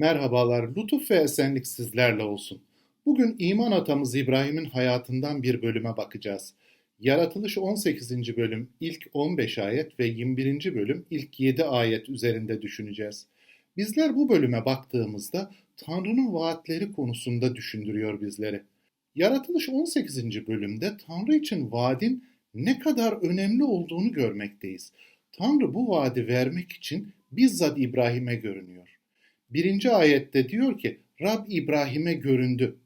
Merhabalar, lütuf ve esenlik sizlerle olsun. Bugün iman atamız İbrahim'in hayatından bir bölüme bakacağız. Yaratılış 18. bölüm ilk 15 ayet ve 21. bölüm ilk 7 ayet üzerinde düşüneceğiz. Bizler bu bölüme baktığımızda Tanrı'nın vaatleri konusunda düşündürüyor bizleri. Yaratılış 18. bölümde Tanrı için vaadin ne kadar önemli olduğunu görmekteyiz. Tanrı bu vaadi vermek için bizzat İbrahim'e görünüyor. Birinci ayette diyor ki Rab İbrahim'e göründü.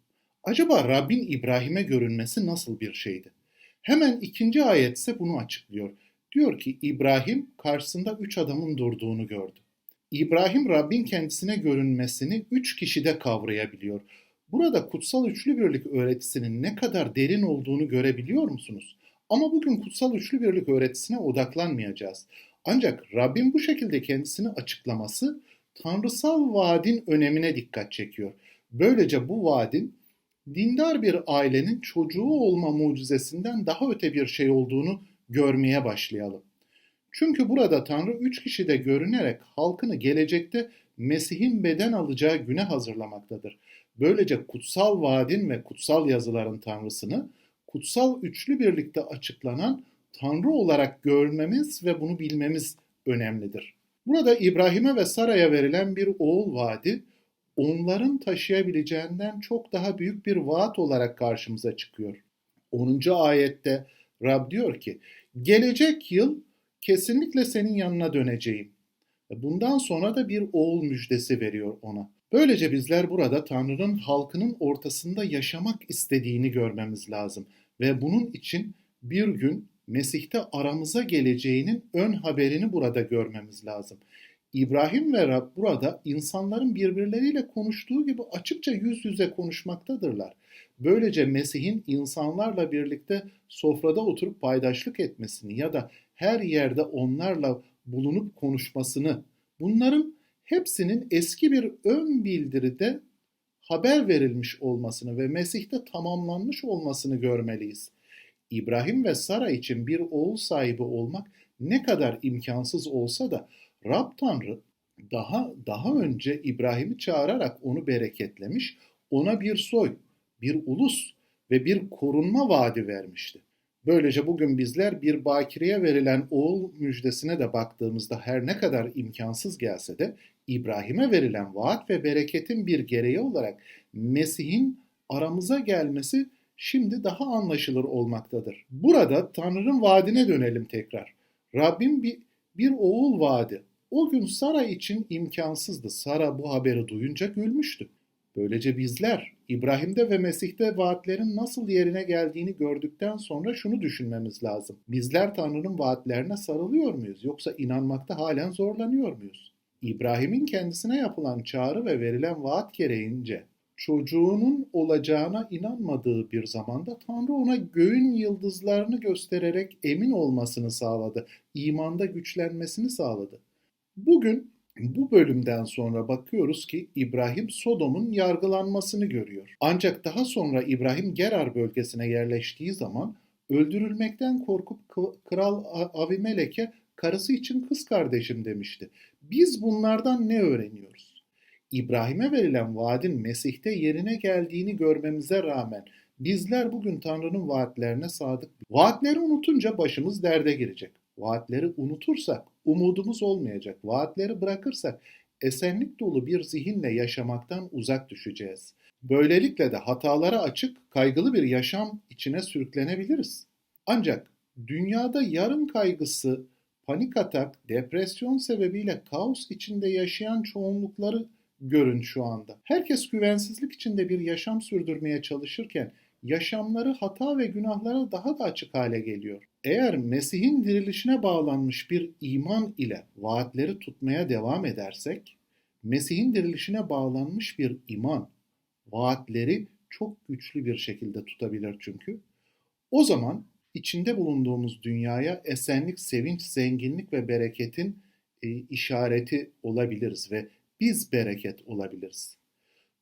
Acaba Rabbin İbrahim'e görünmesi nasıl bir şeydi? Hemen ikinci ayet ise bunu açıklıyor. Diyor ki İbrahim karşısında üç adamın durduğunu gördü. İbrahim Rabbin kendisine görünmesini üç kişide kavrayabiliyor. Burada kutsal üçlü birlik öğretisinin ne kadar derin olduğunu görebiliyor musunuz? Ama bugün kutsal üçlü birlik öğretisine odaklanmayacağız. Ancak Rabbin bu şekilde kendisini açıklaması tanrısal vaadin önemine dikkat çekiyor. Böylece bu vaadin dindar bir ailenin çocuğu olma mucizesinden daha öte bir şey olduğunu görmeye başlayalım. Çünkü burada Tanrı üç kişide görünerek halkını gelecekte Mesih'in beden alacağı güne hazırlamaktadır. Böylece kutsal vaadin ve kutsal yazıların Tanrısını kutsal üçlü birlikte açıklanan Tanrı olarak görmemiz ve bunu bilmemiz önemlidir. Burada İbrahim'e ve Sara'ya verilen bir oğul vaadi onların taşıyabileceğinden çok daha büyük bir vaat olarak karşımıza çıkıyor. 10. ayette Rab diyor ki gelecek yıl kesinlikle senin yanına döneceğim. Bundan sonra da bir oğul müjdesi veriyor ona. Böylece bizler burada Tanrı'nın halkının ortasında yaşamak istediğini görmemiz lazım ve bunun için bir gün Mesih'te aramıza geleceğinin ön haberini burada görmemiz lazım. İbrahim ve Rab burada insanların birbirleriyle konuştuğu gibi açıkça yüz yüze konuşmaktadırlar. Böylece Mesih'in insanlarla birlikte sofrada oturup paydaşlık etmesini ya da her yerde onlarla bulunup konuşmasını, bunların hepsinin eski bir ön bildiride haber verilmiş olmasını ve Mesih'te tamamlanmış olmasını görmeliyiz. İbrahim ve Sara için bir oğul sahibi olmak ne kadar imkansız olsa da Rab Tanrı daha daha önce İbrahim'i çağırarak onu bereketlemiş, ona bir soy, bir ulus ve bir korunma vaadi vermişti. Böylece bugün bizler bir bakireye verilen oğul müjdesine de baktığımızda her ne kadar imkansız gelse de İbrahim'e verilen vaat ve bereketin bir gereği olarak Mesih'in aramıza gelmesi şimdi daha anlaşılır olmaktadır. Burada Tanrı'nın vaadine dönelim tekrar. Rabbim bir, bir oğul vaadi. O gün Sara için imkansızdı. Sara bu haberi duyunca gülmüştü. Böylece bizler İbrahim'de ve Mesih'te vaatlerin nasıl yerine geldiğini gördükten sonra şunu düşünmemiz lazım. Bizler Tanrı'nın vaatlerine sarılıyor muyuz yoksa inanmakta halen zorlanıyor muyuz? İbrahim'in kendisine yapılan çağrı ve verilen vaat gereğince çocuğunun olacağına inanmadığı bir zamanda Tanrı ona göğün yıldızlarını göstererek emin olmasını sağladı. İmanda güçlenmesini sağladı. Bugün bu bölümden sonra bakıyoruz ki İbrahim Sodom'un yargılanmasını görüyor. Ancak daha sonra İbrahim Gerar bölgesine yerleştiği zaman öldürülmekten korkup Kral Avimelek'e karısı için kız kardeşim demişti. Biz bunlardan ne öğreniyoruz? İbrahim'e verilen vaadin Mesih'te yerine geldiğini görmemize rağmen bizler bugün Tanrı'nın vaatlerine sadık. Vaatleri unutunca başımız derde girecek. Vaatleri unutursak umudumuz olmayacak. Vaatleri bırakırsak esenlik dolu bir zihinle yaşamaktan uzak düşeceğiz. Böylelikle de hatalara açık, kaygılı bir yaşam içine sürüklenebiliriz. Ancak dünyada yarın kaygısı, panik atak, depresyon sebebiyle kaos içinde yaşayan çoğunlukları görün şu anda. Herkes güvensizlik içinde bir yaşam sürdürmeye çalışırken yaşamları hata ve günahlara daha da açık hale geliyor. Eğer Mesih'in dirilişine bağlanmış bir iman ile vaatleri tutmaya devam edersek, Mesih'in dirilişine bağlanmış bir iman vaatleri çok güçlü bir şekilde tutabilir çünkü. O zaman içinde bulunduğumuz dünyaya esenlik, sevinç, zenginlik ve bereketin e, işareti olabiliriz ve biz bereket olabiliriz.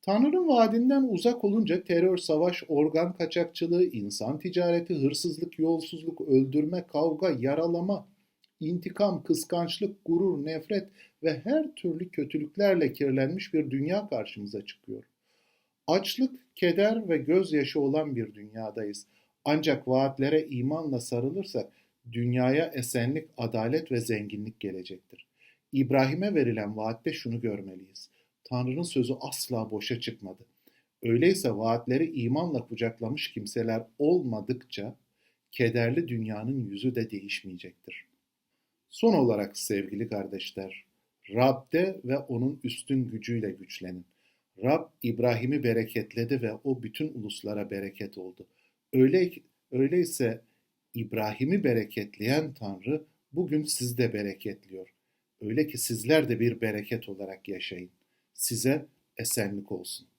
Tanrı'nın vaadinden uzak olunca terör, savaş, organ kaçakçılığı, insan ticareti, hırsızlık, yolsuzluk, öldürme, kavga, yaralama, intikam, kıskançlık, gurur, nefret ve her türlü kötülüklerle kirlenmiş bir dünya karşımıza çıkıyor. Açlık, keder ve gözyaşı olan bir dünyadayız. Ancak vaatlere imanla sarılırsak dünyaya esenlik, adalet ve zenginlik gelecektir. İbrahim'e verilen vaatte şunu görmeliyiz. Tanrı'nın sözü asla boşa çıkmadı. Öyleyse vaatleri imanla kucaklamış kimseler olmadıkça kederli dünyanın yüzü de değişmeyecektir. Son olarak sevgili kardeşler, Rab'de ve onun üstün gücüyle güçlenin. Rab İbrahim'i bereketledi ve o bütün uluslara bereket oldu. Öyle, öyleyse İbrahim'i bereketleyen Tanrı bugün sizde bereketliyor. Öyle ki sizler de bir bereket olarak yaşayın. Size esenlik olsun.